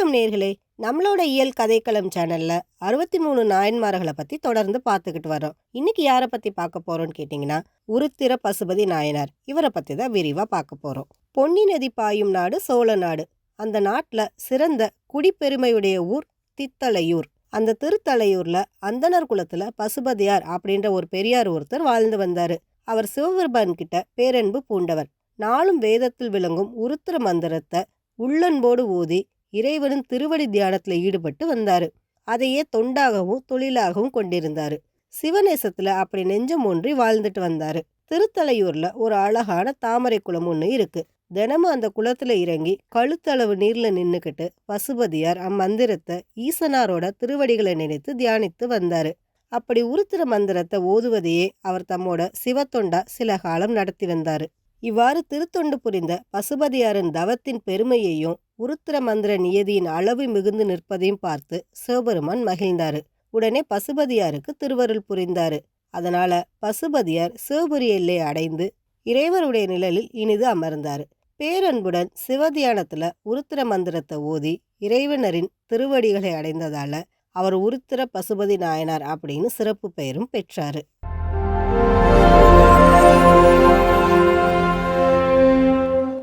நேயர்களே நம்மளோட இயல் கதைக்களம் சேனல்ல அறுபத்தி மூணு நாயன்மார்களை பத்தி தொடர்ந்து பார்த்துக்கிட்டு வரோம். இன்னைக்கு யாரை பத்தி பார்க்க போறோம்னு கேட்டிங்கன்னா உருத்திர பசுபதி நாயனார். இவரை பத்தி தான் விரிவா பார்க்க போறோம். பொன்னி நதி பாயும் நாடு சோழ நாடு. அந்த நாட்டில் சிறந்த குடிப்பெருமையுடைய ஊர் தித்தலையூர் அந்த திருத்தலையூர்ல அந்தனர் குலத்துல பசுபதியார் அப்படின்ற ஒரு பெரியார் ஒருத்தர் வாழ்ந்து வந்தாரு. அவர் சிவபெருமான் கிட்ட பேரன்பு பூண்டவர். நாளும் வேதத்தில் விளங்கும் உருத்திர மந்திரத்தை உள்ளன்போடு ஊதி இறைவனின் திருவடி தியானத்தில் ஈடுபட்டு வந்தாரு. அதையே தொண்டாகவும் தொழிலாகவும் கொண்டிருந்தாரு. சிவநேசத்துல அப்படி நெஞ்சம் ஒன்றி வாழ்ந்துட்டு வந்தாரு. திருத்தலையூர்ல ஒரு அழகான தாமரை குளம் ஒன்று இருக்கு. தினமும் அந்த குளத்துல இறங்கி கழுத்தளவு நீர்ல நின்னுக்கிட்டு பசுபதியார் அம்மந்திரத்தை ஈசனாரோட திருவடிகளை நினைத்து தியானித்து வந்தாரு. அப்படி உருத்திர மந்திரத்தை ஓதுவதையே அவர் தம்மோட சிவத்தொண்டா சில காலம் நடத்தி வந்தாரு. இவ்வாறு திருத்தொண்டு புரிந்த பசுபதியாரின் தவத்தின் பெருமையையும் உருத்திர மந்திர நியதியின் அளவு மிகுந்து நிற்பதையும் பார்த்து சிவபெருமான் மகிழ்ந்தாரு. உடனே பசுபதியாருக்கு திருவருள் புரிந்தாரு. அதனால பசுபதியார் சிவபுரி எல்லை அடைந்து இறைவருடைய நிழலில் இனிது அமர்ந்தாரு. பேரன்புடன் சிவதியானத்துல உருத்திர மந்திரத்தை ஓதி இறைவனரின் திருவடிகளை அடைந்ததால அவர் உருத்திர பசுபதி நாயனார் அப்படின்னு சிறப்பு பெயரும் பெற்றாரு.